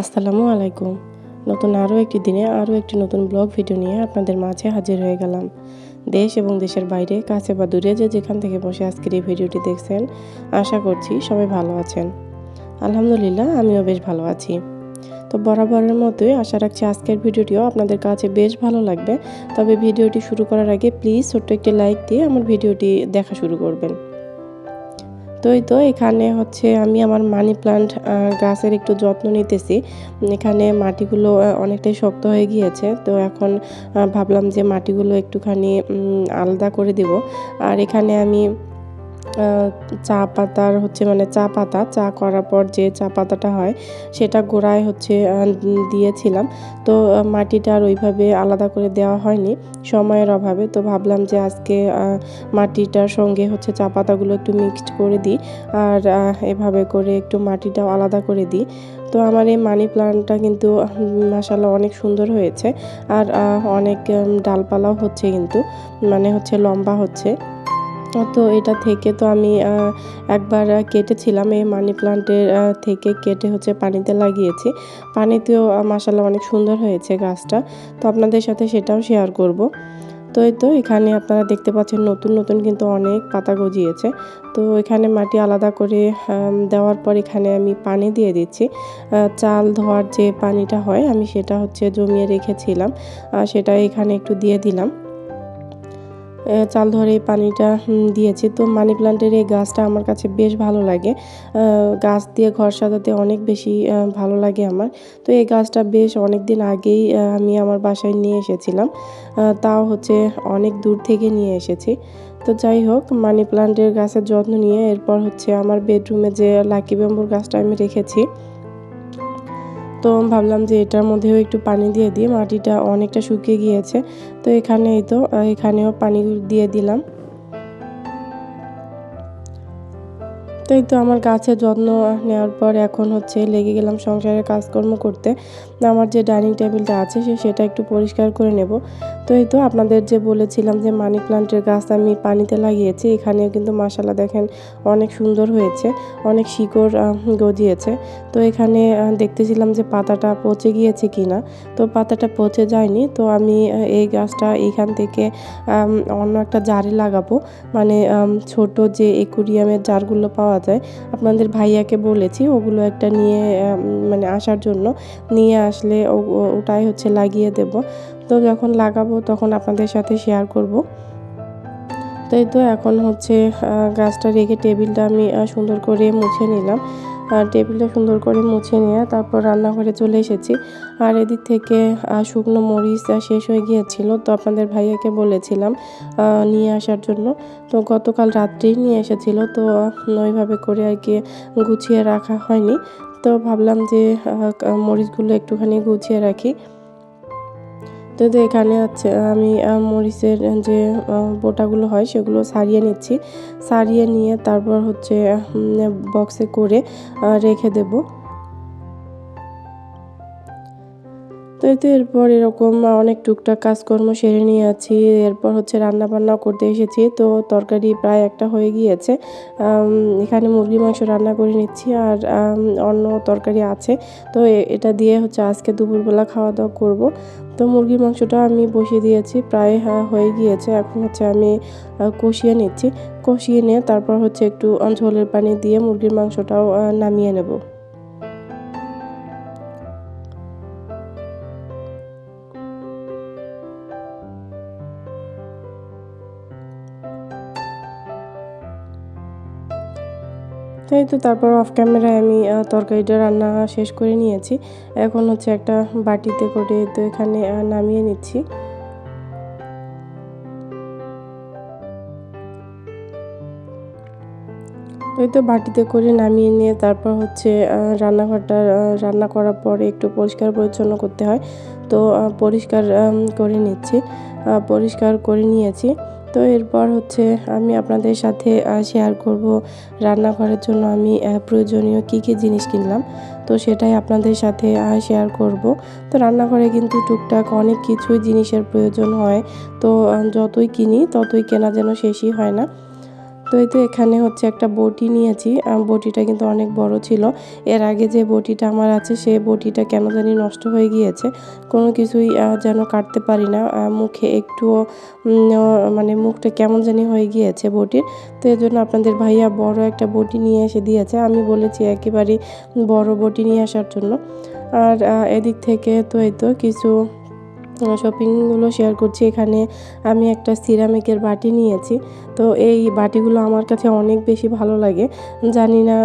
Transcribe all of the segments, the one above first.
আসসালামু আলাইকুম। নতুন আরও একটি দিনে আরও একটি নতুন ব্লগ ভিডিও নিয়ে আপনাদের মাঝে হাজির হয়ে গেলাম। দেশ এবং দেশের বাইরে, কাছে বা দূরে যে যেখান থেকে বসে আজকের এই ভিডিওটি দেখছেন, আশা করছি সবাই ভালো আছেন। আলহামদুলিল্লাহ, আমিও বেশ ভালো আছি। তো বরাবরের মতোই আশা রাখছি আজকের ভিডিওটিও আপনাদের কাছে বেশ ভালো লাগবে। তবে ভিডিওটি শুরু করার আগে প্লিজ ছোট্ট একটি লাইক দিয়ে আমার ভিডিওটি দেখা শুরু করবেন। তো এই তো এখানে হচ্ছে আমি আমার মানি প্লান্ট গাছের একটু যত্ন নিতেছি। এখানে মাটিগুলো অনেকটাই শক্ত হয়ে গিয়েছে। তো এখন ভাবলাম যে মাটিগুলো একটুখানি আলাদা করে দেব। আর এখানে আমি চা পাতার হচ্ছে মানে চা পাতা, চা করার পর যে চা পাতাটা হয়, সেটা গোড়ায় হচ্ছে দিয়েছিলাম। তো মাটিটা আর ওইভাবে আলাদা করে দেওয়া হয়নি সময়ের অভাবে। তো ভাবলাম যে আজকে মাটিটার সঙ্গে হচ্ছে চা পাতাগুলো একটু মিক্সড করে দিই আর এভাবে করে একটু মাটিটাও আলাদা করে দিই। তো আমার এই মানি প্লান্টটা কিন্তু মাসাল্লাহ অনেক সুন্দর হয়েছে আর অনেক ডালপালাও হচ্ছে কিন্তু মানে হচ্ছে লম্বা হচ্ছে। তো এটা থেকে তো আমি একবার কেটেছিলাম। এই মানি প্লান্টের থেকে কেটে হচ্ছে পানিতে লাগিয়েছি। পানিতেও মাসাল্লাহ অনেক সুন্দর হয়েছে গাছটা। তো আপনাদের সাথে সেটাও শেয়ার করব। তো এই তো, এখানে আপনারা দেখতে পাচ্ছেন নতুন নতুন কিন্তু অনেক পাতা গজিয়েছে। তো এখানে মাটি আলাদা করে দেওয়ার পর এখানে আমি পানি দিয়ে দিচ্ছি। চাল ধোয়ার যে পানিটা হয়, আমি সেটা হচ্ছে জমিয়ে রেখেছিলাম। সেটা এখানে একটু দিয়ে দিলাম। চাল ধরে পানিটা দিয়েছি। তো মানি প্লান্টের এই গাছটা আমার কাছে বেশ ভালো লাগে। গাছ দিয়ে ঘর সাজাতে অনেক বেশি ভালো লাগে আমার। তো এই গাছটা বেশ অনেক দিন আগেই আমি আমার বাসায় নিয়ে এসেছিলাম। তাও হচ্ছে অনেক দূর থেকে নিয়ে এসেছি। তো যাই হোক মানি প্লান্টের গাছের যত্ন নিয়ে এরপর হচ্ছে আমার বেডরুমে যে লাকি ব্যাম্বুর গাছটা আমি রেখেছি তো ভাবলাম যে এটার মধ্যেও একটু পানি দিয়ে দিয়ে মাটিটা অনেকটা শুকিয়ে গিয়েছে। তো এখানেই তো এখানেও পানি দিয়ে দিলাম। তো এই তো আমার গাছের যত্ন নেওয়ার পর এখন হচ্ছে লেগে গেলাম সংসারের কাজকর্ম করতে। আমার যে ডাইনিং টেবিলটা আছে সে, সেটা একটু পরিষ্কার করে নেব। তো এই তো আপনাদের যে বলেছিলাম যে মানি প্লান্টের গাছ আমি পানিতে লাগিয়েছি, এখানেও কিন্তু মাসালা দেখেন অনেক সুন্দর হয়েছে, অনেক শিকড় গজিয়েছে। তো এখানে দেখতেছিলাম যে পাতাটা পচে গিয়েছে কি না তো পাতাটা পচে যায়নি, তো আমি এই গাছটা এখান থেকে অন্য একটা জারে লাগাবো। মানে ছোট যে একুরিয়ামের জারগুলো পাওয়া যায়। আপনাদের ভাইয়াকে বলেছি, ওগুলো একটা নিয়ে মানে আসার জন্য নিয়ে আসলে ওটাই হচ্ছে লাগিয়ে দেব। তো যখন লাগাবো তখন আপনাদের সাথে শেয়ার করব। তাই তো এখন হচ্ছে গাছটা রেখে টেবিলটা আমি সুন্দর করে মুছে নিলাম। টেবিলটা সুন্দর করে মুছে নিয়ে তারপর রান্নাঘরে চলে এসেছি। আর এদিক থেকে শুকনো মরিচ শেষ হয়ে গিয়েছিল। তো আপনাদের ভাইয়াকে বলেছিলাম নিয়ে আসার জন্য। তো গতকাল রাত্রেই নিয়ে এসেছিল। তো ওইভাবে করে আর কি গুছিয়ে রাখা হয়নি। তো ভাবলাম যে মরিচগুলো একটুখানি গুছিয়ে রাখি। তো এখানে হচ্ছে, আমি মরিচের যে বোটাগুলো হয় সেগুলো সারিয়ে নিচ্ছি। সারিয়ে নিয়ে তারপর হচ্ছে বক্সে করে রেখে দেবো। তো এরপর এরকম অনেক টুকটাক কাজকর্ম সেরে নিয়ে আছি। এরপর হচ্ছে রান্না বান্না করতে এসেছি। তো তরকারি প্রায় একটা হয়ে গিয়েছে। এখানে মুরগি, মাংস রান্না করে নিচ্ছি আর অন্য তরকারি আছে। তো এটা দিয়ে হচ্ছে আজকে দুপুরবেলা খাওয়া দাওয়া করব। তো মুরগির মাংসটা আমি বসিয়ে দিয়েছি। প্রায় হয়ে গিয়েছে। এখন হচ্ছে আমি কষিয়ে নিচ্ছি। কষিয়ে নিয়ে তারপর হচ্ছে একটু ঝোলের পানি দিয়ে মুরগির মাংসটাও নামিয়ে নেব। তাই তো তারপর অফ ক্যামেরায় আমি তরকারিটা রান্না শেষ করে নিয়েছি। এখন হচ্ছে একটা বাটিতে করে তো এখানে নামিয়ে নিচ্ছি। ওই তো বাটিতে করে নামিয়ে নিয়ে তারপর হচ্ছে রান্নাঘরটা রান্না করার পরে একটু পরিষ্কার পরিচ্ছন্ন করতে হয়। তো পরিষ্কার করে নিচ্ছি। পরিষ্কার করে নিয়েছি। তো এরপর হচ্ছে আমি আপনাদের সাথে শেয়ার করব রান্নাঘরের জন্য আমি প্রয়োজনীয় কি কি জিনিস কিনলাম। তো সেটাই আপনাদের সাথে শেয়ার করব। তো রান্নাঘরে কিন্তু টুকটাক অনেক কিছুই জিনিসের প্রয়োজন হয়। তো যতই কিনি ততই কেনা যেন শেষই হয় না। তো এই তো এখানে হচ্ছে একটা বটি নিয়েছি। বটিটা কিন্তু অনেক বড় ছিল। এর আগে যে বটিটা আমার আছে সেই বটিটা কেন জানি নষ্ট হয়ে গিয়েছে। কোনো কিছুই যেন কাটতে পারি না। মুখে একটুও মানে মুখটা কেমন জানি হয়ে গিয়েছে বটির। তো এই জন্য আপনাদের ভাইয়া বড় একটা বটি নিয়ে এসে দিয়েছে। আমি বলেছি একেবারেই বড় বটি নিয়ে আসার জন্য। আর এদিক থেকে তো এই তো কিছু শপিংগুলো শেয়ার করছি। এখানে আমি একটা সিরামিকের বাটি নিয়েছি। তো এই বাটিগুলো আমার কাছে অনেক বেশি ভালো লাগে। জানি না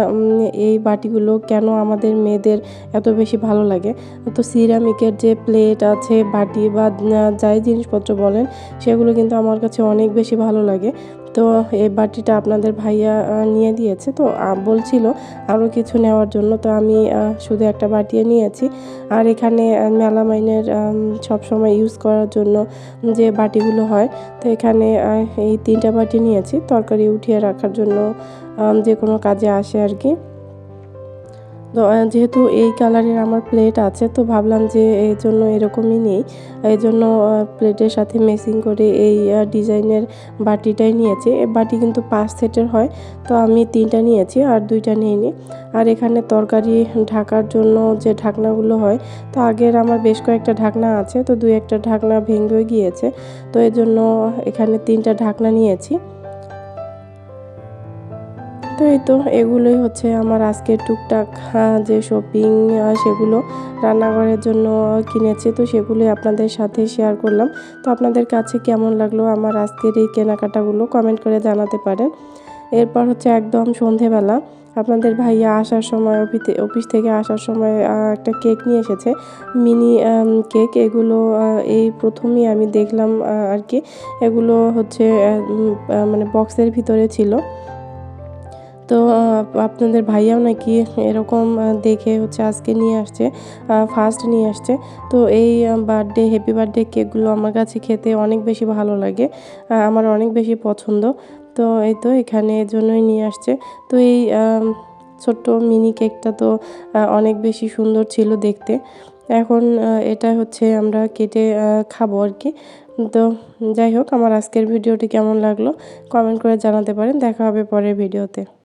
এই বাটিগুলো কেন আমাদের মেয়েদের এত বেশি ভালো লাগে। তো সিরামিকের যে প্লেট আছে, বাটি বা যাই জিনিসপত্র বলেন, সেগুলো কিন্তু আমার কাছে অনেক বেশি ভালো লাগে। তো এই বাটিটা আপনাদের ভাইয়া নিয়ে দিয়েছে। তো বলছিল আরও কিছু নেওয়ার জন্য। তো আমি শুধু একটা বাটিয়ে নিয়েছি। আর এখানে মেলা মেলামাইনের সবসময় ইউজ করার জন্য যে বাটিগুলো হয়, তো এখানে এই তিনটা বাটি নিয়েছি। তরকারি উঠিয়ে রাখার জন্য যে কোনো কাজে আসে আর কি। যেহেতু এই কালারের আমার প্লেট আছে, তো ভাবলাম যে এই জন্য এরকমই নেই। এই জন্য প্লেটের সাথে মেসিং করে এই ডিজাইনের বাটিটাই নিয়েছি। এই বাটি কিন্তু পাঁচ সেটের হয়, তো আমি তিনটা নিয়েছি আর দুইটা নিইনি। আর এখানে তরকারি ঢাকার জন্য যে ঢাকনাগুলো হয়, তো আগের আমার বেশ কয়েকটা ঢাকনা আছে, তো দুই একটা ঢাকনা ভেঙে গিয়েছে। তো এই জন্য এখানে তিনটা ঢাকনা নিয়েছি। তো এই তো এগুলোই হচ্ছে আমার আজকে টুকটাক আহ, যে শপিং সেগুলো রান্নাঘরের জন্য কিনেছি। তো সেগুলোই আপনাদের সাথে শেয়ার করলাম। তো আপনাদের কাছে কেমন লাগল আমার আজকের এই কেনাকাটাগুলো কমেন্ট করে জানাতে পারেন। এরপর হচ্ছে একদম সন্ধেবেলা আপনাদের ভাইয়া আসার সময় অফিস থেকে আসার সময় একটা কেক নিয়ে এসেছে। মিনি কেক এগুলো এই প্রথমেই আমি দেখলাম আর কি। এগুলো হচ্ছে মানে বক্সের ভিতরে ছিল। তো আপনাদের ভাইয়াও নাকি এরকম দেখে হচ্ছে আজকে নিয়ে আসছে ফার্স্ট নিয়ে আসছে। তো এই বার্থডে হ্যাপি বার্থডে কেকগুলো আমার কাছে খেতে অনেক বেশি ভালো লাগে আমার অনেক বেশি পছন্দ। তো এই তো এখানে জন্যই নিয়ে আসছে। তো এই ছোট্ট মিনি কেকটা তো অনেক বেশি সুন্দর ছিল দেখতে। এখন এটা হচ্ছে আমরা কেটে খাব আর কি। তো যাই হোক, আমার আজকের ভিডিওটি কেমন লাগল কমেন্ট করে জানাতে পারেন। দেখা হবে পরের ভিডিওতে।